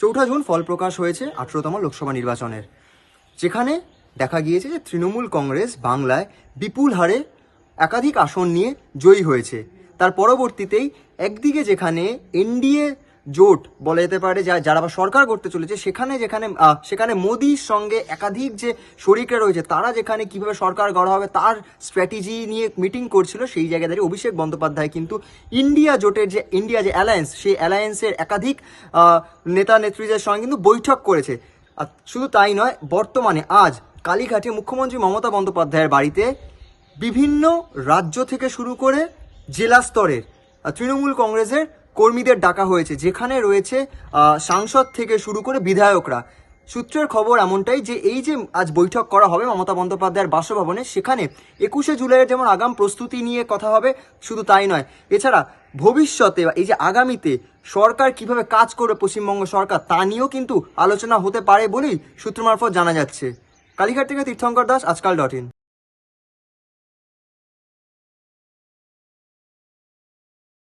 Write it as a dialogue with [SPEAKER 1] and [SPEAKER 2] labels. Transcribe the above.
[SPEAKER 1] চৌঠা জুন ফল প্রকাশ হয়েছে আঠেরোতম লোকসভা নির্বাচনের। যেখানে দেখা গিয়েছে যে তৃণমূল কংগ্রেস বাংলায় বিপুল হারে একাধিক আসন নিয়ে জয়ী হয়েছে। তার পরবর্তীতেই একদিকে যেখানে এনডিএ জোট বলা যেতে পারে, যা যারা আবার সরকার করতে চলেছে, সেখানে যেখানে সেখানে মোদির সঙ্গে একাধিক যে শরিকরা রয়েছে, তারা যেখানে কীভাবে সরকার গড়া হবে, তার স্ট্র্যাটেজি নিয়ে মিটিং করছিল, সেই জায়গায় দাঁড়িয়ে অভিষেক বন্দ্যোপাধ্যায়। কিন্তু ইন্ডিয়া জোটের যে, ইন্ডিয়া যে অ্যালায়েন্স সেই অ্যালায়েন্সের একাধিক নেতা নেত্রীদের সঙ্গে কিন্তু বৈঠক করেছে। আর শুধু তাই নয়, বর্তমানে আজ কালীঘাটে মুখ্যমন্ত্রী মমতা বন্দ্যোপাধ্যায়ের বাড়িতে বিভিন্ন রাজ্য থেকে শুরু করে জেলা স্তরের তৃণমূল কংগ্রেসের কর্মীদের ডাকা হয়েছে, যেখানে রয়েছে সাংসদ থেকে শুরু করে বিধায়করা। সূত্রের খবর এমনটাই যে এই যে আজ বৈঠক করা হবে মমতা বন্দ্যোপাধ্যায়ের বাসভবনে, সেখানে একুশে জুলাইয়ের যেমন আগাম প্রস্তুতি নিয়ে কথা হবে, শুধু তাই নয়, এছাড়া ভবিষ্যতে এই যে আগামীতে সরকার কীভাবে কাজ করবে পশ্চিমবঙ্গ সরকার, তা নিয়েও কিন্তু আলোচনা হতে পারে বলেই সূত্র মারফত জানা যাচ্ছে। কালীঘাট থেকে তীর্থঙ্কর দাস, আজকাল ডট ইন।